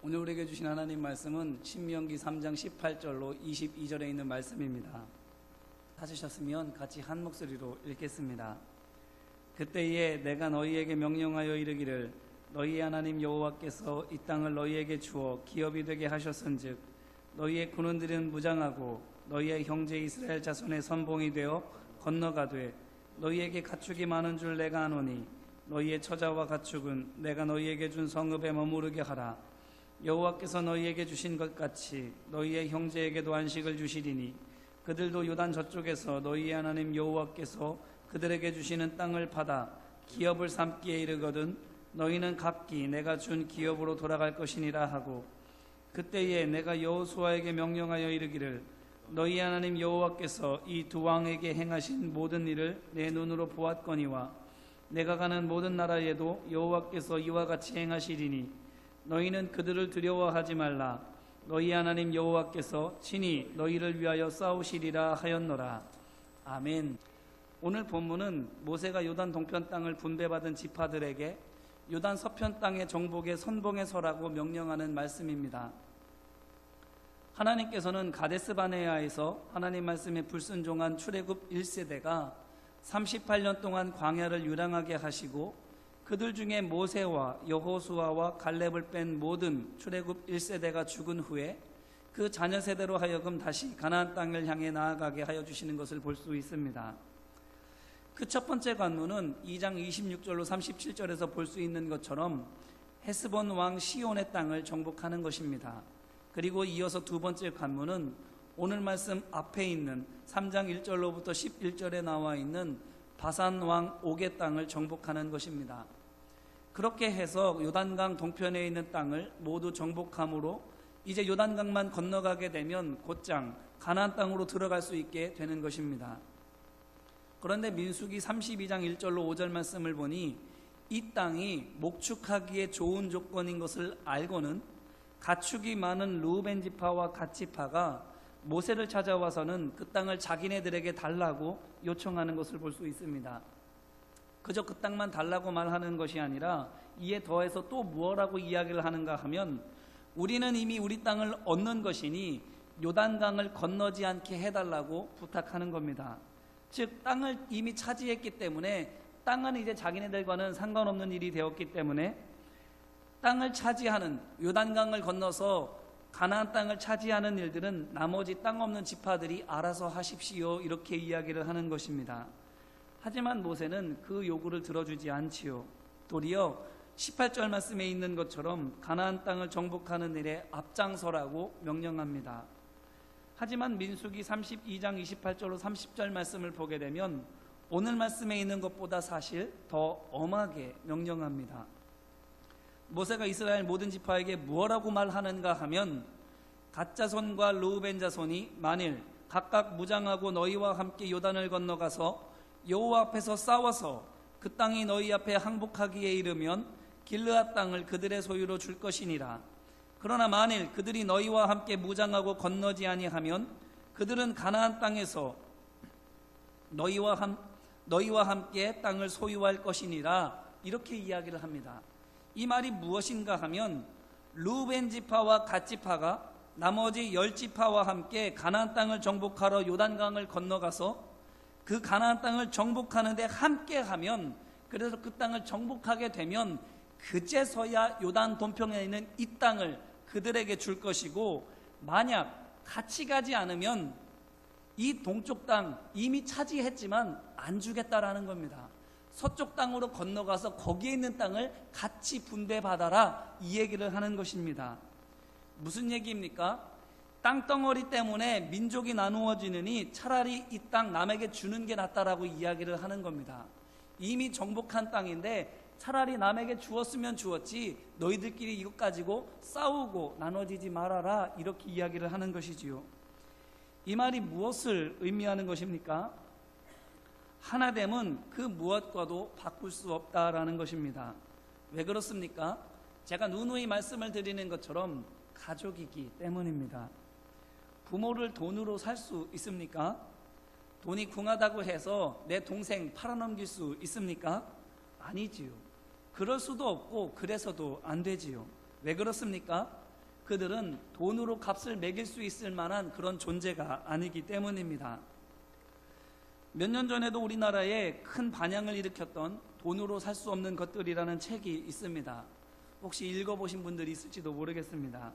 오늘 우리에게 주신 하나님 말씀은 신명기 3장 18절로 22절에 있는 말씀입니다. 찾으셨으면 같이 한 목소리로 읽겠습니다. 그때에 내가 너희에게 명령하여 이르기를 너희 하나님 여호와께서 이 땅을 너희에게 주어 기업이 되게 하셨은즉 너희의 군원들은 무장하고 너희의 형제 이스라엘 자손의 선봉이 되어 건너가되 너희에게 가축이 많은 줄 내가 아노니 너희의 처자와 가축은 내가 너희에게 준 성읍에 머무르게 하라 여호와께서 너희에게 주신 것 같이 너희의 형제에게도 안식을 주시리니 그들도 요단 저쪽에서 너희의 하나님 여호와께서 그들에게 주시는 땅을 받아 기업을 삼기에 이르거든 너희는 각기 내가 준 기업으로 돌아갈 것이니라 하고 그때에 내가 여호수아에게 명령하여 이르기를 너희 하나님 여호와께서 이 두 왕에게 행하신 모든 일을 내 눈으로 보았거니와 내가 가는 모든 나라에도 여호와께서 이와 같이 행하시리니 너희는 그들을 두려워하지 말라. 너희 하나님 여호와께서 친히 너희를 위하여 싸우시리라 하였노라. 아멘. 오늘 본문은 모세가 요단 동편 땅을 분배받은 지파들에게 요단 서편 땅의 정복에 선봉에 서라고 명령하는 말씀입니다. 하나님께서는 가데스 바네아에서 하나님 말씀에 불순종한 출애굽 1세대가 38년 동안 광야를 유랑하게 하시고 그들 중에 모세와 여호수아와 갈렙을 뺀 모든 출애굽 1세대가 죽은 후에 그 자녀 세대로 하여금 다시 가나안 땅을 향해 나아가게 하여 주시는 것을 볼 수 있습니다. 그 첫 번째 관문은 2장 26절로 37절에서 볼 수 있는 것처럼 헤스본 왕 시온의 땅을 정복하는 것입니다. 그리고 이어서 두 번째 관문은 오늘 말씀 앞에 있는 3장 1절로부터 11절에 나와 있는 바산 왕 옥의 땅을 정복하는 것입니다. 그렇게 해서 요단강 동편에 있는 땅을 모두 정복함으로 이제 요단강만 건너가게 되면 곧장 가나안 땅으로 들어갈 수 있게 되는 것입니다. 그런데 민수기 32장 1절로 5절 말씀을 보니 이 땅이 목축하기에 좋은 조건인 것을 알고는 가축이 많은 루벤 지파와 갓 지파가 모세를 찾아와서는 그 땅을 자기네들에게 달라고 요청하는 것을 볼 수 있습니다. 그저 그 땅만 달라고 말하는 것이 아니라 이에 더해서 또 무엇라고 이야기를 하는가 하면 우리는 이미 우리 땅을 얻는 것이니 요단강을 건너지 않게 해달라고 부탁하는 겁니다. 즉 땅을 이미 차지했기 때문에 땅은 이제 자기네들과는 상관없는 일이 되었기 때문에 땅을 차지하는 요단강을 건너서 가나안 땅을 차지하는 일들은 나머지 땅 없는 지파들이 알아서 하십시오 이렇게 이야기를 하는 것입니다. 하지만 모세는 그 요구를 들어주지 않지요. 도리어 18절 말씀에 있는 것처럼 가나안 땅을 정복하는 일에 앞장서라고 명령합니다. 하지만 민수기 32장 28절로 30절 말씀을 보게 되면 오늘 말씀에 있는 것보다 사실 더 엄하게 명령합니다. 모세가 이스라엘 모든 지파에게 무엇라고 말하는가 하면 가짜손과 루벤 자손이 만일 각각 무장하고 너희와 함께 요단을 건너가서 여호와 앞에서 싸워서 그 땅이 너희 앞에 항복하기에 이르면 길르앗 땅을 그들의 소유로 줄 것이니라. 그러나 만일 그들이 너희와 함께 무장하고 건너지 아니하면 그들은 가나안 땅에서 너희와 함 너희와 함께 땅을 소유할 것이니라 이렇게 이야기를 합니다. 이 말이 무엇인가 하면 루벤 지파와 갓 지파가 나머지 열 지파와 함께 가나안 땅을 정복하러 요단강을 건너가서 그 가나안 땅을 정복하는데 함께 하면 그래서 그 땅을 정복하게 되면 그제서야 요단 동평에 있는 이 땅을 그들에게 줄 것이고 만약 같이 가지 않으면 이 동쪽 땅 이미 차지했지만 안 주겠다라는 겁니다. 서쪽 땅으로 건너가서 거기에 있는 땅을 같이 분배받아라 이 얘기를 하는 것입니다. 무슨 얘기입니까? 땅덩어리 때문에 민족이 나누어지느니 차라리 이 땅 남에게 주는 게 낫다라고 이야기를 하는 겁니다. 이미 정복한 땅인데 차라리 남에게 주었으면 주었지 너희들끼리 이것 가지고 싸우고 나눠지지 말아라 이렇게 이야기를 하는 것이지요. 이 말이 무엇을 의미하는 것입니까? 하나됨은 그 무엇과도 바꿀 수 없다라는 것입니다. 왜 그렇습니까? 제가 누누이 말씀을 드리는 것처럼 가족이기 때문입니다. 부모를 돈으로 살 수 있습니까? 돈이 궁하다고 해서 내 동생 팔아넘길 수 있습니까? 아니지요. 그럴 수도 없고 그래서도 안 되지요. 왜 그렇습니까? 그들은 돈으로 값을 매길 수 있을 만한 그런 존재가 아니기 때문입니다. 몇 년 전에도 우리나라에 큰 반향을 일으켰던 돈으로 살 수 없는 것들이라는 책이 있습니다. 혹시 읽어보신 분들이 있을지도 모르겠습니다.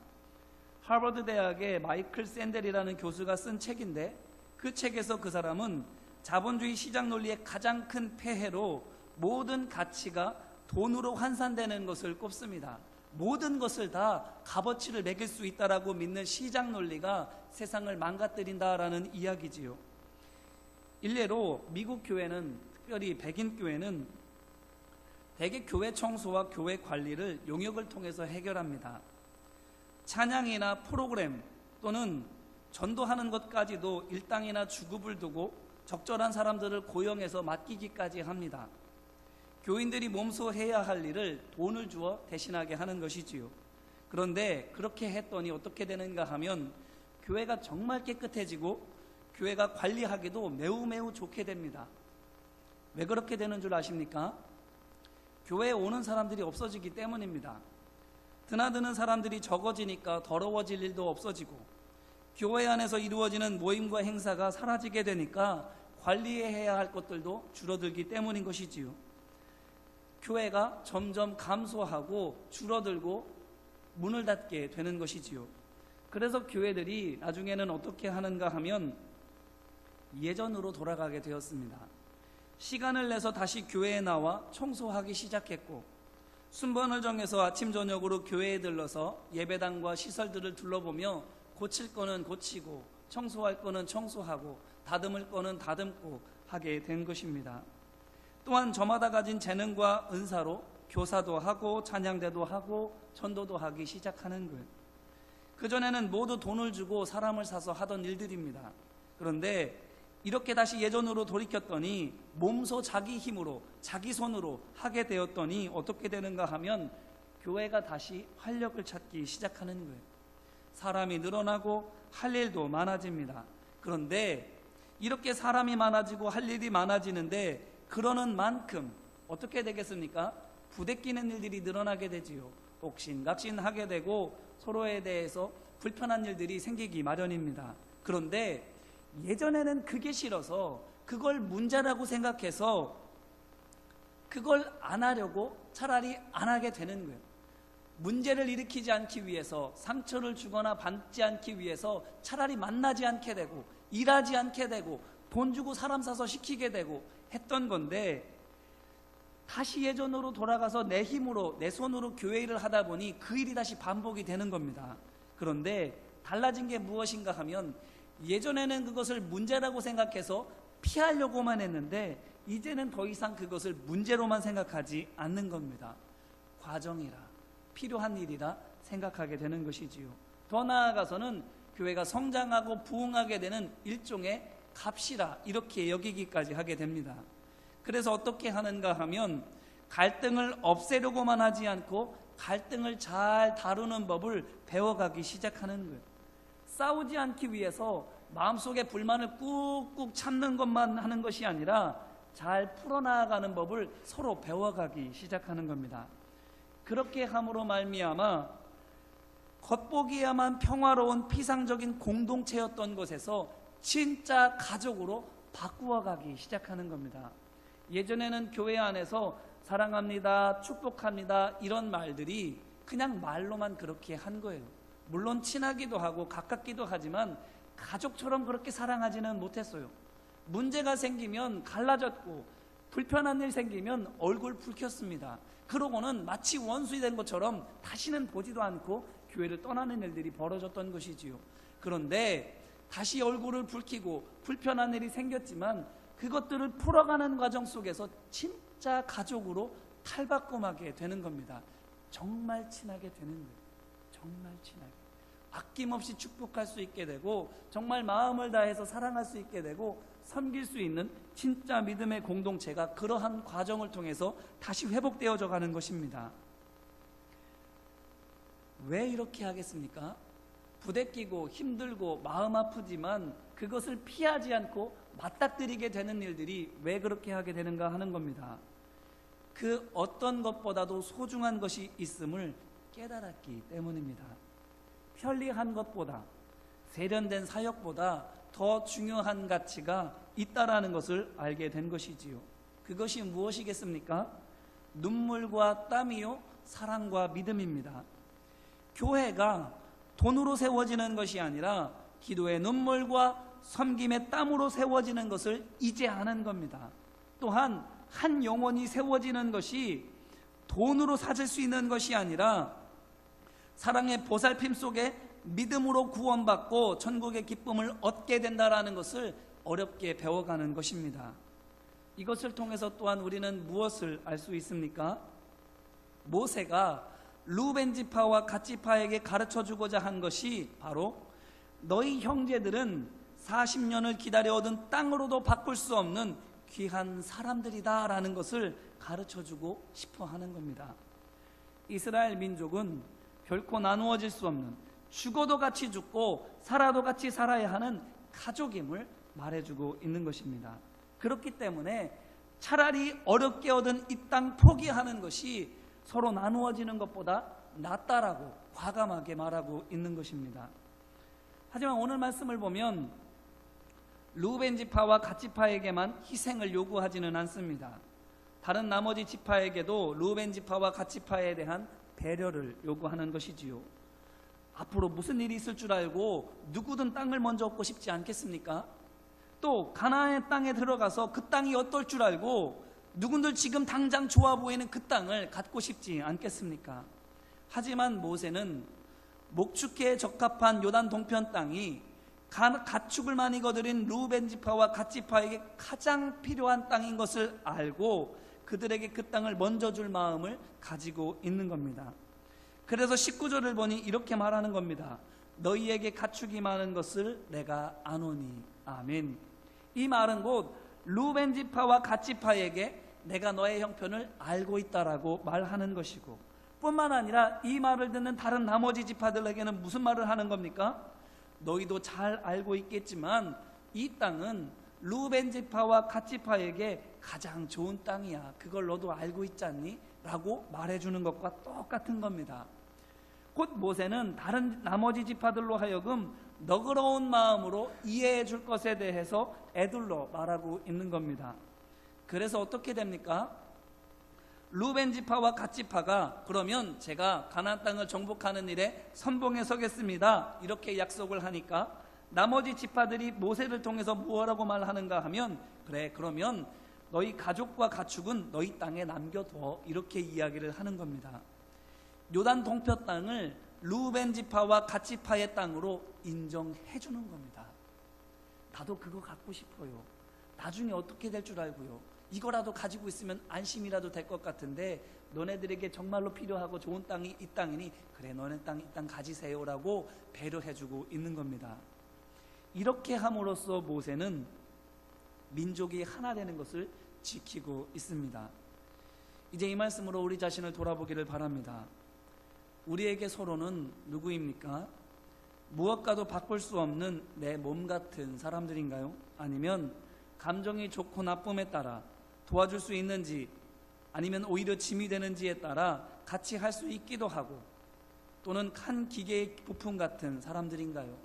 하버드 대학의 마이클 샌델이라는 교수가 쓴 책인데 그 책에서 그 사람은 자본주의 시장 논리의 가장 큰 폐해로 모든 가치가 돈으로 환산되는 것을 꼽습니다. 모든 것을 다 값어치를 매길 수 있다라고 믿는 시장 논리가 세상을 망가뜨린다라는 이야기지요. 일례로 미국 교회는 특별히 백인 교회는 대개 교회 청소와 교회 관리를 용역을 통해서 해결합니다. 찬양이나 프로그램 또는 전도하는 것까지도 일당이나 주급을 두고 적절한 사람들을 고용해서 맡기기까지 합니다. 교인들이 몸소 해야 할 일을 돈을 주어 대신하게 하는 것이지요. 그런데 그렇게 했더니 어떻게 되는가 하면 교회가 정말 깨끗해지고 교회가 관리하기도 매우 매우 좋게 됩니다. 왜 그렇게 되는 줄 아십니까? 교회에 오는 사람들이 없어지기 때문입니다. 드나드는 사람들이 적어지니까 더러워질 일도 없어지고 교회 안에서 이루어지는 모임과 행사가 사라지게 되니까 관리해야 할 것들도 줄어들기 때문인 것이지요. 교회가 점점 감소하고 줄어들고 문을 닫게 되는 것이지요. 그래서 교회들이 나중에는 어떻게 하는가 하면 예전으로 돌아가게 되었습니다. 시간을 내서 다시 교회에 나와 청소하기 시작했고 순번을 정해서 아침 저녁으로 교회에 들러서 예배당과 시설들을 둘러보며 고칠 거는 고치고 청소할 거는 청소하고 다듬을 거는 다듬고 하게 된 것입니다. 또한 저마다 가진 재능과 은사로 교사도 하고 찬양대도 하고 전도도 하기 시작하는 거예요. 그전에는 모두 돈을 주고 사람을 사서 하던 일들입니다. 그런데 이렇게 다시 예전으로 돌이켰더니 몸소 자기 힘으로 자기 손으로 하게 되었더니 어떻게 되는가 하면 교회가 다시 활력을 찾기 시작하는 거예요. 사람이 늘어나고 할 일도 많아집니다. 그런데 이렇게 사람이 많아지고 할 일이 많아지는데 그러는 만큼 어떻게 되겠습니까? 부대끼는 일들이 늘어나게 되지요. 옥신각신하게 되고 서로에 대해서 불편한 일들이 생기기 마련입니다. 그런데 예전에는 그게 싫어서 그걸 문제라고 생각해서 그걸 안 하려고 차라리 안 하게 되는 거예요. 문제를 일으키지 않기 위해서 상처를 주거나 받지 않기 위해서 차라리 만나지 않게 되고 일하지 않게 되고 돈 주고 사람 사서 시키게 되고 했던 건데 다시 예전으로 돌아가서 내 힘으로 내 손으로 교회 일을 하다 보니 그 일이 다시 반복이 되는 겁니다. 그런데 달라진 게 무엇인가 하면 예전에는 그것을 문제라고 생각해서 피하려고만 했는데 이제는 더 이상 그것을 문제로만 생각하지 않는 겁니다. 과정이라 필요한 일이라 생각하게 되는 것이지요. 더 나아가서는 교회가 성장하고 부흥하게 되는 일종의 값이라 이렇게 여기기까지 하게 됩니다. 그래서 어떻게 하는가 하면 갈등을 없애려고만 하지 않고 갈등을 잘 다루는 법을 배워가기 시작하는 거예요. 싸우지 않기 위해서 마음속에 불만을 꾹꾹 참는 것만 하는 것이 아니라 잘 풀어나가는 법을 서로 배워가기 시작하는 겁니다. 그렇게 함으로 말미암아 겉보기야만 평화로운 피상적인 공동체였던 것에서 진짜 가족으로 바꾸어가기 시작하는 겁니다. 예전에는 교회 안에서 사랑합니다, 축복합니다 이런 말들이 그냥 말로만 그렇게 한 거예요. 물론 친하기도 하고 가깝기도 하지만 가족처럼 그렇게 사랑하지는 못했어요. 문제가 생기면 갈라졌고 불편한 일 생기면 얼굴 붉혔습니다. 그러고는 마치 원수이 된 것처럼 다시는 보지도 않고 교회를 떠나는 일들이 벌어졌던 것이지요. 그런데 다시 얼굴을 붉히고 불편한 일이 생겼지만 그것들을 풀어가는 과정 속에서 진짜 가족으로 탈바꿈하게 되는 겁니다. 정말 친하게 되는 거예요. 정말 친하게. 아낌없이 축복할 수 있게 되고 정말 마음을 다해서 사랑할 수 있게 되고 섬길 수 있는 진짜 믿음의 공동체가 그러한 과정을 통해서 다시 회복되어져 가는 것입니다. 왜 이렇게 하겠습니까? 부대끼고 힘들고 마음 아프지만 그것을 피하지 않고 맞닥뜨리게 되는 일들이 왜 그렇게 하게 되는가 하는 겁니다. 그 어떤 것보다도 소중한 것이 있음을 깨달았기 때문입니다. 편리한 것보다 세련된 사역보다 더 중요한 가치가 있다라는 것을 알게 된 것이지요. 그것이 무엇이겠습니까? 눈물과 땀이요, 사랑과 믿음입니다. 교회가 돈으로 세워지는 것이 아니라 기도의 눈물과 섬김의 땀으로 세워지는 것을 이제 아는 겁니다. 또한 한 영혼이 세워지는 것이 돈으로 사질 수 있는 것이 아니라 사랑의 보살핌 속에 믿음으로 구원받고 천국의 기쁨을 얻게 된다라는 것을 어렵게 배워가는 것입니다. 이것을 통해서 또한 우리는 무엇을 알 수 있습니까? 모세가 루벤 지파와 갓 지파에게 가르쳐 주고자 한 것이 바로 너희 형제들은 40년을 기다려 얻은 땅으로도 바꿀 수 없는 귀한 사람들이다 라는 것을 가르쳐 주고 싶어 하는 겁니다. 이스라엘 민족은 결코 나누어질 수 없는 죽어도 같이 죽고 살아도 같이 살아야 하는 가족임을 말해주고 있는 것입니다. 그렇기 때문에 차라리 어렵게 얻은 이 땅 포기하는 것이 서로 나누어지는 것보다 낫다라고 과감하게 말하고 있는 것입니다. 하지만 오늘 말씀을 보면 루벤 지파와 갓 지파에게만 희생을 요구하지는 않습니다. 다른 나머지 지파에게도 루벤 지파와 갓 지파에 대한 배려를 요구하는 것이지요. 앞으로 무슨 일이 있을 줄 알고 누구든 땅을 먼저 얻고 싶지 않겠습니까? 또 가나안의 땅에 들어가서 그 땅이 어떨 줄 알고 누군들 지금 당장 좋아 보이는 그 땅을 갖고 싶지 않겠습니까? 하지만 모세는 목축에 적합한 요단 동편 땅이 가- 가축을 많이 거드린 루벤 지파와 갓 지파에게 가장 필요한 땅인 것을 알고 그들에게 그 땅을 먼저 줄 마음을 가지고 있는 겁니다. 그래서 19절을 보니 이렇게 말하는 겁니다. 너희에게 가축이 많은 것을 내가 아노니. 아멘. 이 말은 곧 루벤 지파와 갓 지파에게 내가 너의 형편을 알고 있다라고 말하는 것이고 뿐만 아니라 이 말을 듣는 다른 나머지 지파들에게는 무슨 말을 하는 겁니까? 너희도 잘 알고 있겠지만 이 땅은 루벤 지파와 갓 지파에게 가장 좋은 땅이야. 그걸 너도 알고 있지 않니? 라고 말해주는 것과 똑같은 겁니다. 곧 모세는 다른 나머지 지파들로 하여금 너그러운 마음으로 이해해 줄 것에 대해서 애들로 말하고 있는 겁니다. 그래서 어떻게 됩니까? 루벤 지파와 갓 지파가 그러면 제가 가나안 땅을 정복하는 일에 선봉에 서겠습니다. 이렇게 약속을 하니까 나머지 지파들이 모세를 통해서 무엇라고 말하는가 하면 그래 그러면 너희 가족과 가축은 너희 땅에 남겨둬 이렇게 이야기를 하는 겁니다. 요단 동표 땅을 루벤 지파와 갓 지파의 땅으로 인정해 주는 겁니다. 나도 그거 갖고 싶어요. 나중에 어떻게 될 줄 알고요. 이거라도 가지고 있으면 안심이라도 될 것 같은데 너네들에게 정말로 필요하고 좋은 땅이 이 땅이니 그래 너네 땅 이 땅 가지세요라고 배려해주고 있는 겁니다. 이렇게 함으로써 모세는 민족이 하나 되는 것을 지키고 있습니다. 이제 이 말씀으로 우리 자신을 돌아보기를 바랍니다. 우리에게 서로는 누구입니까? 무엇과도 바꿀 수 없는 내 몸 같은 사람들인가요? 아니면 감정이 좋고 나쁨에 따라 도와줄 수 있는지 아니면 오히려 짐이 되는지에 따라 같이 할 수 있기도 하고 또는 한 기계의 부품 같은 사람들인가요?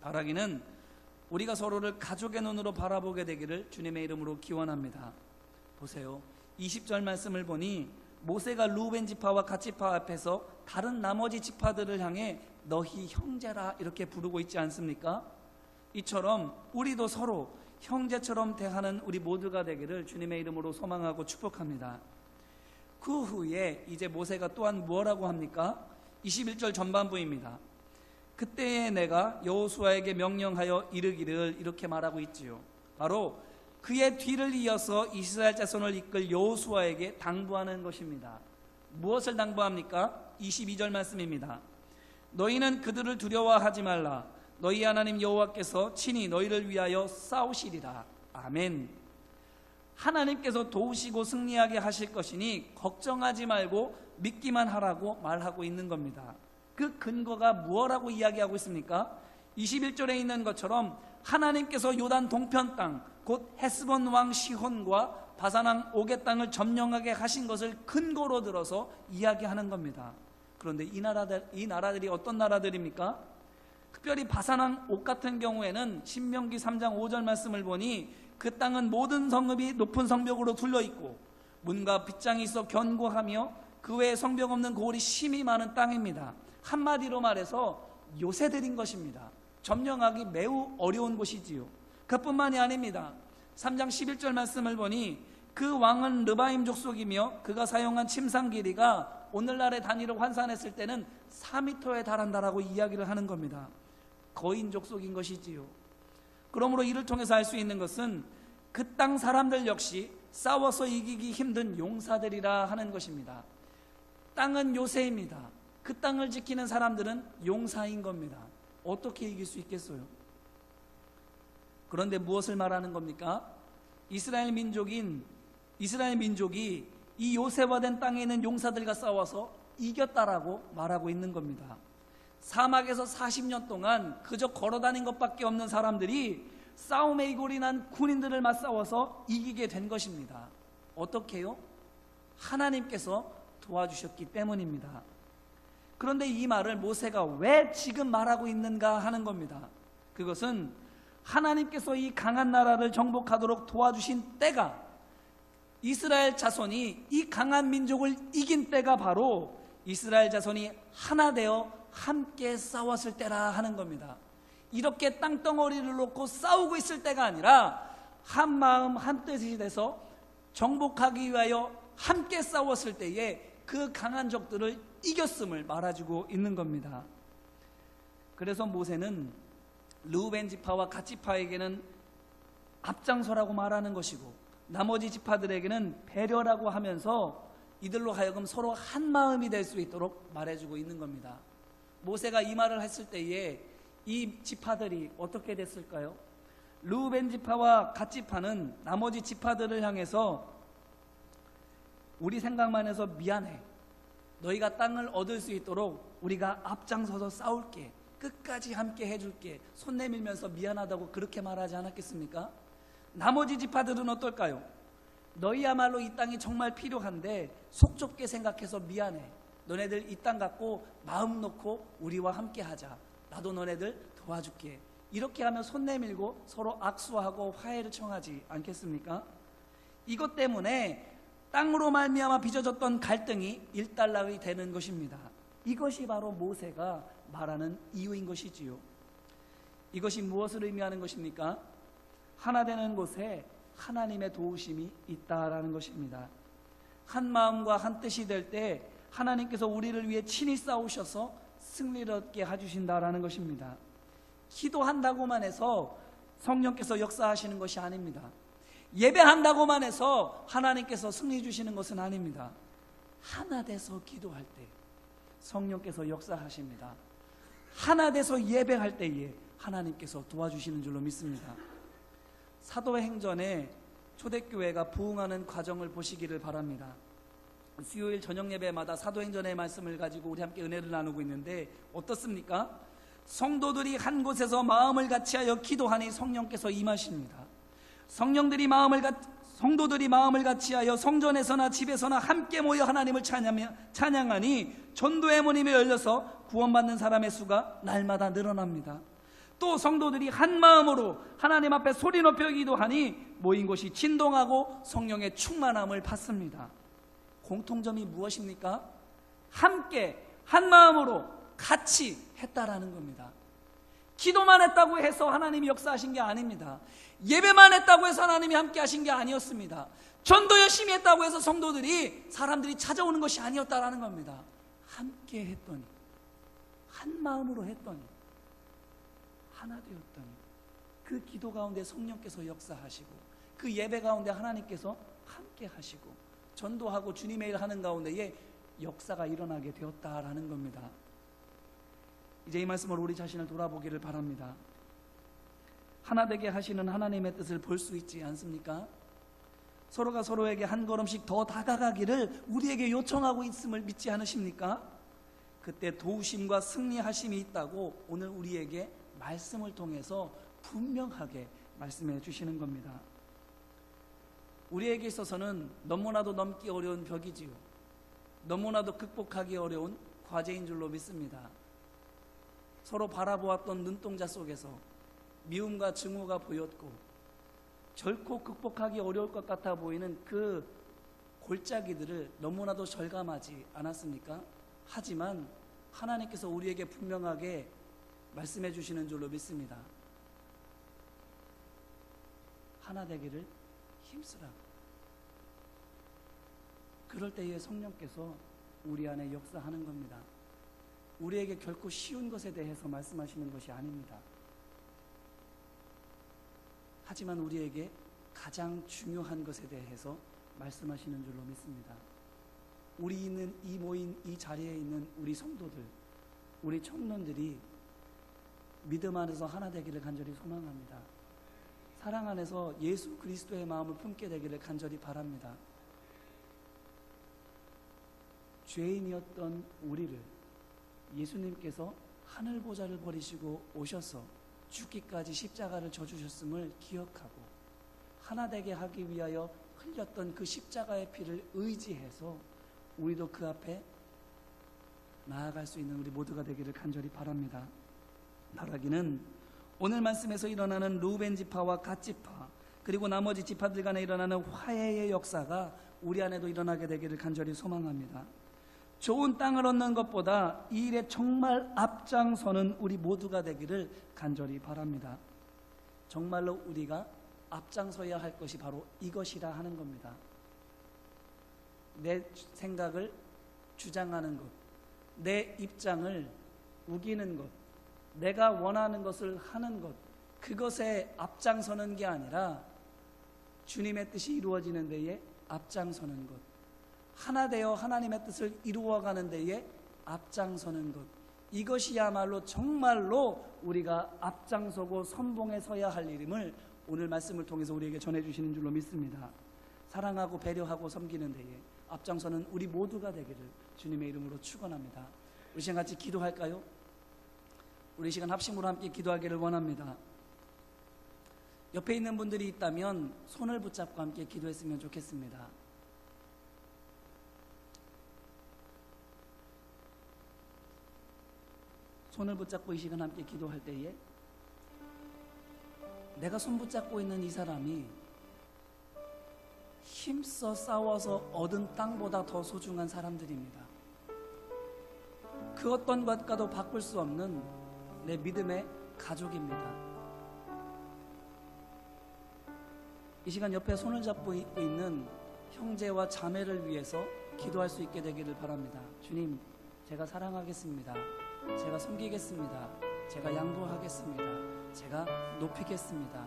바라기는 우리가 서로를 가족의 눈으로 바라보게 되기를 주님의 이름으로 기원합니다. 보세요. 20절 말씀을 보니 모세가 루벤 지파와 갓 지파 앞에서 다른 나머지 지파들을 향해 너희 형제라 이렇게 부르고 있지 않습니까? 이처럼 우리도 서로 형제처럼 대하는 우리 모두가 되기를 주님의 이름으로 소망하고 축복합니다. 그 후에 이제 모세가 또한 뭐라고 합니까? 21절 전반부입니다. 그때에 내가 여호수아에게 명령하여 이르기를 이렇게 말하고 있지요. 바로 그의 뒤를 이어서 이스라엘 자손을 이끌 여호수아에게 당부하는 것입니다. 무엇을 당부합니까? 22절 말씀입니다. 너희는 그들을 두려워하지 말라. 너희 하나님 여호와께서 친히 너희를 위하여 싸우시리라. 아멘. 하나님께서 도우시고 승리하게 하실 것이니 걱정하지 말고 믿기만 하라고 말하고 있는 겁니다. 그 근거가 무엇라고 이야기하고 있습니까? 21절에 있는 것처럼 하나님께서 요단 동편 땅, 곧 헤스본 왕 시혼과 바산 왕 오게 땅을 점령하게 하신 것을 근거로 들어서 이야기하는 겁니다. 그런데 이 나라들 이 나라들이 어떤 나라들입니까? 특별히 바산왕 옥 같은 경우에는 신명기 3장 5절 말씀을 보니 그 땅은 모든 성읍이 높은 성벽으로 둘러 있고 문과 빗장이 있어 견고하며 그 외에 성벽 없는 고을이 심히 많은 땅입니다. 한마디로 말해서 요새들인 것입니다. 점령하기 매우 어려운 곳이지요. 그뿐만이 아닙니다. 3장 11절 말씀을 보니 그 왕은 르바임 족속이며 그가 사용한 침상 길이가 오늘날의 단위로 환산했을 때는 4미터에 달한다라고 이야기를 하는 겁니다. 거인 족속인 것이지요. 그러므로 이를 통해서 알 수 있는 것은 그 땅 사람들 역시 싸워서 이기기 힘든 용사들이라 하는 것입니다. 땅은 요새입니다. 그 땅을 지키는 사람들은 용사인 겁니다. 어떻게 이길 수 있겠어요? 그런데 무엇을 말하는 겁니까? 이스라엘 민족인 이스라엘 민족이 이 요새화된 땅에 있는 용사들과 싸워서 이겼다라고 말하고 있는 겁니다. 사막에서 40년 동안 그저 걸어다닌 것밖에 없는 사람들이 싸움의 이골이 난 군인들을 맞싸워서 이기게 된 것입니다. 어떻게요? 하나님께서 도와주셨기 때문입니다. 그런데 이 말을 모세가 왜 지금 말하고 있는가 하는 겁니다. 그것은 하나님께서 이 강한 나라를 정복하도록 도와주신 때가 이스라엘 자손이 이 강한 민족을 이긴 때가 바로 이스라엘 자손이 하나 되어 함께 싸웠을 때라 하는 겁니다. 이렇게 땅덩어리를 놓고 싸우고 있을 때가 아니라 한 마음 한 뜻이 돼서 정복하기 위하여 함께 싸웠을 때에 그 강한 적들을 이겼음을 말해주고 있는 겁니다. 그래서 모세는 르우벤 지파와 갓 지파에게는 앞장서라고 말하는 것이고 나머지 지파들에게는 배려라고 하면서 이들로 하여금 서로 한 마음이 될 수 있도록 말해주고 있는 겁니다. 모세가 이 말을 했을 때에 이 지파들이 어떻게 됐을까요? 르우벤 지파와 갓 지파는 나머지 지파들을 향해서 우리 생각만 해서 미안해. 너희가 땅을 얻을 수 있도록 우리가 앞장서서 싸울게. 끝까지 함께 해줄게. 손 내밀면서 미안하다고 그렇게 말하지 않았겠습니까? 나머지 지파들은 어떨까요? 너희야말로 이 땅이 정말 필요한데 속 좁게 생각해서 미안해. 너네들 이 땅 갖고 마음 놓고 우리와 함께 하자. 나도 너네들 도와줄게. 이렇게 하면 손 내밀고 서로 악수하고 화해를 청하지 않겠습니까? 이것 때문에 땅으로 말미암아 빚어졌던 갈등이 일단락이 되는 것입니다. 이것이 바로 모세가 말하는 이유인 것이지요. 이것이 무엇을 의미하는 것입니까? 하나 되는 곳에 하나님의 도우심이 있다라는 것입니다. 한 마음과 한 뜻이 될 때 하나님께서 우리를 위해 친히 싸우셔서 승리를 얻게 해주신다라는 것입니다. 기도한다고만 해서 성령께서 역사하시는 것이 아닙니다. 예배한다고만 해서 하나님께서 승리 주시는 것은 아닙니다. 하나 돼서 기도할 때 성령께서 역사하십니다. 하나 돼서 예배할 때에 하나님께서 도와주시는 줄로 믿습니다. 사도행전에 초대교회가 부흥하는 과정을 보시기를 바랍니다. 수요일 저녁 예배마다 사도행전의 말씀을 가지고 우리 함께 은혜를 나누고 있는데 어떻습니까? 성도들이 한 곳에서 마음을 같이하여 기도하니 성령께서 임하십니다. 성령들이 마음을 같 성도들이 마음을 같이하여 성전에서나 집에서나 함께 모여 하나님을 찬양하며, 찬양하니 전도의 문이 열려서 구원받는 사람의 수가 날마다 늘어납니다. 또 성도들이 한 마음으로 하나님 앞에 소리 높여 기도하니 모인 곳이 진동하고 성령의 충만함을 받습니다. 공통점이 무엇입니까? 함께 한 마음으로 같이 했다라는 겁니다. 기도만 했다고 해서 하나님이 역사하신 게 아닙니다. 예배만 했다고 해서 하나님이 함께 하신 게 아니었습니다. 전도 열심히 했다고 해서 성도들이 사람들이 찾아오는 것이 아니었다라는 겁니다. 함께 했더니 한 마음으로 했더니 하나 되었더니 그 기도 가운데 성령께서 역사하시고 그 예배 가운데 하나님께서 함께 하시고 전도하고 주님의 일 하는 가운데에 역사가 일어나게 되었다라는 겁니다. 이제 이 말씀으로 우리 자신을 돌아보기를 바랍니다. 하나 되게 하시는 하나님의 뜻을 볼 수 있지 않습니까? 서로가 서로에게 한 걸음씩 더 다가가기를 우리에게 요청하고 있음을 믿지 않으십니까? 그때 도우심과 승리하심이 있다고 오늘 우리에게 말씀을 통해서 분명하게 말씀해 주시는 겁니다. 우리에게 있어서는 너무나도 넘기 어려운 벽이지요. 너무나도 극복하기 어려운 과제인 줄로 믿습니다. 서로 바라보았던 눈동자 속에서 미움과 증오가 보였고 결코 극복하기 어려울 것 같아 보이는 그 골짜기들을 너무나도 절감하지 않았습니까? 하지만 하나님께서 우리에게 분명하게 말씀해 주시는 줄로 믿습니다. 하나 되기를 힘쓰라고. 그럴 때에 성령께서 우리 안에 역사하는 겁니다. 우리에게 결코 쉬운 것에 대해서 말씀하시는 것이 아닙니다. 하지만 우리에게 가장 중요한 것에 대해서 말씀하시는 줄로 믿습니다. 우리 있는 이 모인 이 자리에 있는 우리 성도들, 우리 청년들이 믿음 안에서 하나 되기를 간절히 소망합니다. 사랑 안에서 예수 그리스도의 마음을 품게 되기를 간절히 바랍니다. 죄인이었던 우리를 예수님께서 하늘 보좌를 버리시고 오셔서 죽기까지 십자가를 져주셨음을 기억하고 하나 되게 하기 위하여 흘렸던 그 십자가의 피를 의지해서 우리도 그 앞에 나아갈 수 있는 우리 모두가 되기를 간절히 바랍니다. 바라기는 오늘 말씀에서 일어나는 루벤 지파와 갓 지파 그리고 나머지 지파들 간에 일어나는 화해의 역사가 우리 안에도 일어나게 되기를 간절히 소망합니다. 좋은 땅을 얻는 것보다 이 일에 정말 앞장서는 우리 모두가 되기를 간절히 바랍니다. 정말로 우리가 앞장서야 할 것이 바로 이것이라 하는 겁니다. 내 생각을 주장하는 것, 내 입장을 우기는 것, 내가 원하는 것을 하는 것, 그것에 앞장서는 게 아니라 주님의 뜻이 이루어지는 데에 앞장서는 것, 하나 되어 하나님의 뜻을 이루어가는 데에 앞장서는 것, 이것이야말로 정말로 우리가 앞장서고 선봉에 서야 할 일임을 오늘 말씀을 통해서 우리에게 전해주시는 줄로 믿습니다. 사랑하고 배려하고 섬기는 데에 앞장서는 우리 모두가 되기를 주님의 이름으로 축원합니다. 우리 시간 같이 기도할까요? 우리 시간 합심으로 함께 기도하기를 원합니다. 옆에 있는 분들이 있다면 손을 붙잡고 함께 기도했으면 좋겠습니다. 손을 붙잡고 이 시간 함께 기도할 때에 내가 손 붙잡고 있는 이 사람이 힘써 싸워서 얻은 땅보다 더 소중한 사람들입니다. 그 어떤 것과도 바꿀 수 없는 내 믿음의 가족입니다. 이 시간 옆에 손을 잡고 있는 형제와 자매를 위해서 기도할 수 있게 되기를 바랍니다. 주님, 제가 사랑하겠습니다. 제가 섬기겠습니다. 제가 양보하겠습니다. 제가 높이겠습니다.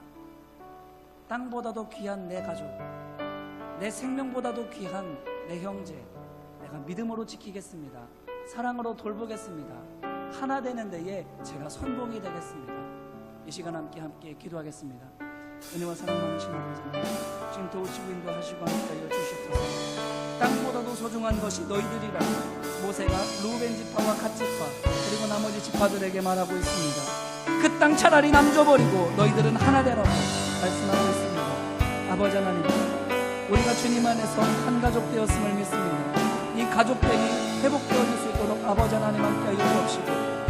땅보다도 귀한 내 가족, 내 생명보다도 귀한 내 형제, 내가 믿음으로 지키겠습니다. 사랑으로 돌보겠습니다. 하나 되는 데에 제가 선봉이 되겠습니다. 이 시간 함께 함께 기도하겠습니다. 은혜와 사랑 많으신 아버지님, 지금 도우시고 인도하시고 함께하여 주시옵소서. 땅보다도 소중한 것이 너희들이라 모세가 루벤 지파와 갓 지파 그리고 나머지 지파들에게 말하고 있습니다. 그 땅 차라리 남줘버리고 너희들은 하나 되라고 말씀하고 있습니다. 아버지 하나님, 우리가 주님 안에서 한 가족 되었음을 믿습니다. 이 가족됨이 회복되어질 수 있도록 아버지 하나님 함께 하여 주옵시고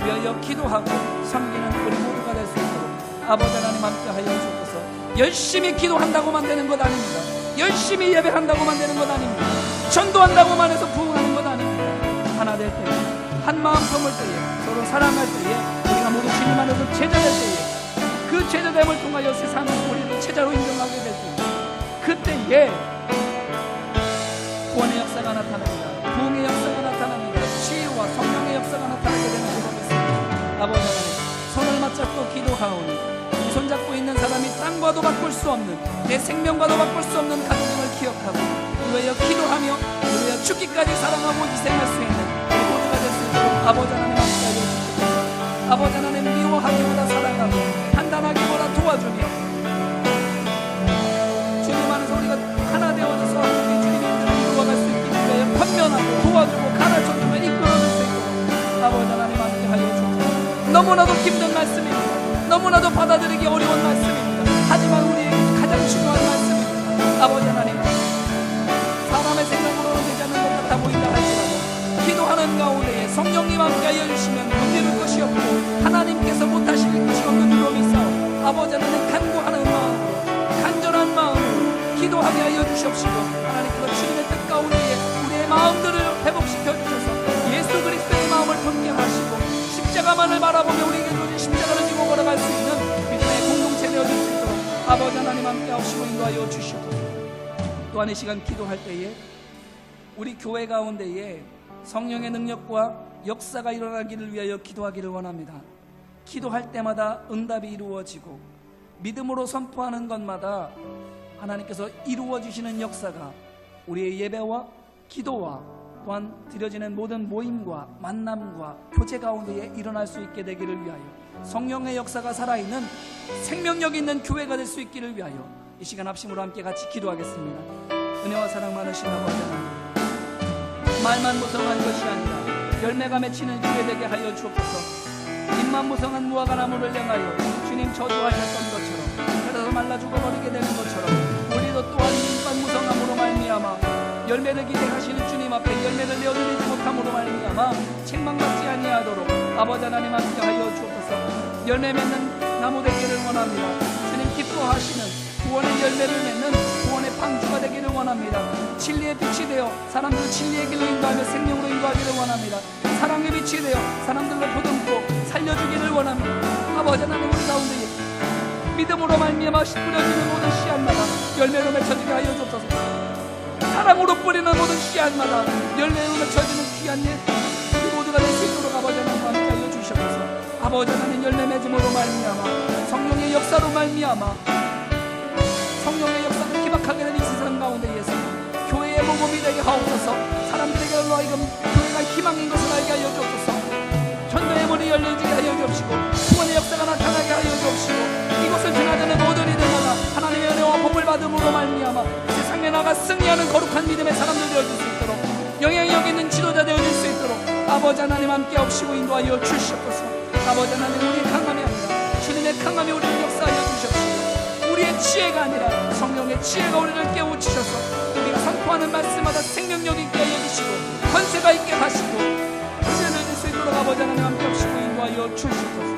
위하여 기도하고 섬기는 우리 모두가 될 수 있도록 아버지 하나님 함께 하여 주옵소서 열심히 기도한다고만 되는 것 아닙니다. 열심히 예배한다고만 되는 것 아닙니다. 전도한다고만 해서 부흥 될 때에 한 마음 품을 때에 서로 사랑할 때에 우리가 모두 주님 안에서 제자 될 때에 그 제자됨을 통하여 세상은 우리를 제자로 인정하게 될 때, 그때에 구원의 역사가 나타납니다. 부흥의 역사가 나타납니다. 치유와 성령의 역사가 나타나게 되는 줄로 믿습니다. 아버지 손을 맞잡고 기도하오니 이 손잡고 있는 사람이 땅과도 바꿀 수 없는 내 생명과도 바꿀 수 없는 가족임을 기억하고 위하여 기도하며 위하여 죽기까지 사랑하고 희생할 수 있는 아버지 하나님 함께하여 주시옵소서. 아버지 하나님 미워하기보다 사랑하고 판단하기보다 도와주며 주님 안에서 우리가 하나 되어져서 이 주님의 뜻을 이루어갈 수 있기 위하여 권면하고 도와주고 가르쳐주며 이끌어줄 수 있도록 아버지 하나님 함께 하여 주옵소서. 너무나도 힘든 말씀입니다. 너무나도 받아들이기 어려운 말씀입니다. 하지만 우리에게 가장 중요한 말씀입니다. 아버지 하나님 사람의 생각으로는 되지 않는 것 같아 보인다 할지라도 기도하는 가운데에 성령님 함께 하여 주시면 건드릴 것이 없고 하나님께서 못하실 것이 없는 줄로 믿사오 아버지 하나님 간구하는 마음으로 간절한 마음으로 기도하게 하여 주시옵시고 하나님께서 주님의 뜻 가운데에 우리의 마음들을 회복시켜 주셔서 예수 그리스도의 마음을 품게 하시고 십자가만을 바라보며 우리에게 주신 십자가를 지고 걸어갈 수 있는 믿음의 공동체 되어질 수 있도록 아버지 하나님 함께 하시고 인도하여 주시옵소서. 또한 이 시간 기도할 때에 우리 교회 가운데에 성령의 능력과 역사가 일어나기를 위하여 기도하기를 원합니다. 기도할 때마다 응답이 이루어지고 믿음으로 선포하는 것마다 하나님께서 이루어 주시는 역사가 우리의 예배와 기도와 또한 드려지는 모든 모임과 만남과 교제 가운데에 일어날 수 있게 되기를 위하여 성령의 역사가 살아있는 생명력 있는 교회가 될 수 있기를 위하여 이 시간 합심으로 함께 같이 기도하겠습니다. 은혜와 사랑 많으신 아버지 하나님 말만 무성한 것이 아니라 열매가 맺히는 교회 되게 하여 주옵소서. 입만 무성한 무화과 나무를 향하여 주님 저주하셨던 것처럼 그래서 말라 죽어버리게 되는 것처럼 우리도 또한 입만 무성함으로 말미암아 열매를 기대하시는 주님 앞에 열매를 내어드리지 못함으로 말미암아 책망받지 아니하도록 아버지 하나님 함께 하여 주옵소서. 열매 맺는 나무 되기를 원합니다. 주님 기뻐하시는 구원의 열매를 맺는 방주가 되기를 원합니다. 진리의 빛이 되어 사람들 진리의 길로 인도하며 생명으로 인도하기를 원합니다. 사랑의 빛이 되어 사람들로 보듬고 살려주기를 원합니다. 아버지 하나님 우리 가운데 믿음으로 말미암아 뿌려지는 모든 씨앗마다 열매로 맺혀지게 하여 주옵소서. 사랑으로 뿌리는 모든 씨앗마다 열매로 맺혀지는 귀한 일 우리 모두가 될 수 있도록 아버지 하나님 함께 하여 주시옵소서. 아버지 하나님 열매 맺음으로 말미암아 성령의 역사로 말미암아 희박하게 된이 세상 가운데에서 교회의 모범이 되게 하옵소서. 사람들에게로 하여금 교회가 희망인 것을 알게 하여 주옵소서. 현도의 문이 열려지게 하여 주옵시고 구원의 역사가 나타나게 하여 주옵시고 이곳을 지나가는 모든 이들마다. 하나님의 은혜와 복을 받음으로 말미암아 세상에 나가 승리하는 거룩한 믿음의 사람들 되어질 수 있도록 영향력 있는 지도자 되어질 수 있도록 아버지 하나님 함께 없이고 인도하여 주시옵소서. 아버지 하나님 우리의 강함이 아니라 주님의 강함이 우리를 우리의 지혜가 아니라 성령의 지혜가 우리를 깨우치셔서 우리가 선포하는 말씀마다 생명력 있게 하여 주시고 권세가 있게 하시고 은혜를 줄수 있도록 아버지 하나님 함께 하시고 인도하여 주시옵소서.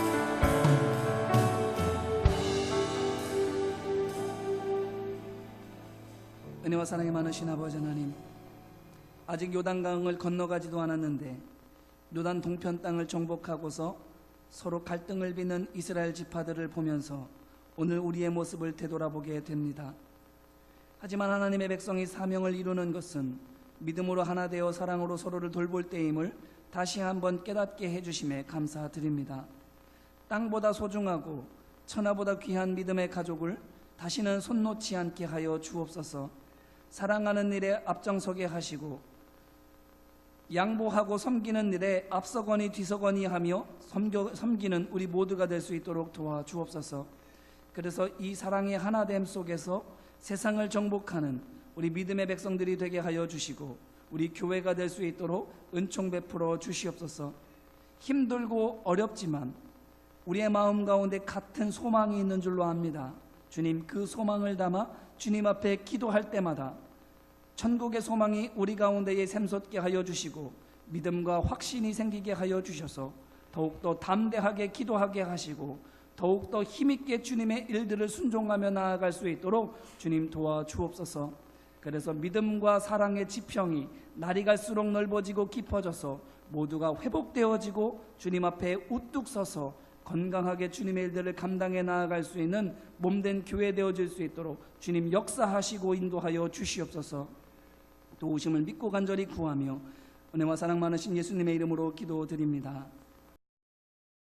은혜와 사랑이 많으신 아버지 하나님 아직 요단강을 건너가지도 않았는데 요단 동편 땅을 정복하고서 서로 갈등을 빚는 이스라엘 지파들을 보면서 오늘 우리의 모습을 되돌아보게 됩니다. 하지만 하나님의 백성이 사명을 이루는 것은 믿음으로 하나 되어 사랑으로 서로를 돌볼 때임을 다시 한번 깨닫게 해주심에 감사드립니다. 땅보다 소중하고 천하보다 귀한 믿음의 가족을 다시는 손 놓지 않게 하여 주옵소서. 사랑하는 일에 앞장서게 하시고 양보하고 섬기는 일에 앞서거니 뒤서거니 하며 섬겨, 섬기는 우리 모두가 될 수 있도록 도와 주옵소서. 그래서 이 사랑의 하나됨 속에서 세상을 정복하는 우리 믿음의 백성들이 되게 하여 주시고 우리 교회가 될 수 있도록 은총 베풀어 주시옵소서. 힘들고 어렵지만 우리의 마음 가운데 같은 소망이 있는 줄로 압니다. 주님 그 소망을 담아 주님 앞에 기도할 때마다 천국의 소망이 우리 가운데에 샘솟게 하여 주시고 믿음과 확신이 생기게 하여 주셔서 더욱더 담대하게 기도하게 하시고 더욱더 힘있게 주님의 일들을 순종하며 나아갈 수 있도록 주님 도와주옵소서 그래서 믿음과 사랑의 지평이 날이 갈수록 넓어지고 깊어져서 모두가 회복되어지고 주님 앞에 우뚝 서서 건강하게 주님의 일들을 감당해 나아갈 수 있는 몸된 교회 되어질 수 있도록 주님 역사하시고 인도하여 주시옵소서 도우심을 믿고 간절히 구하며 은혜와 사랑 많으신 예수님의 이름으로 기도드립니다.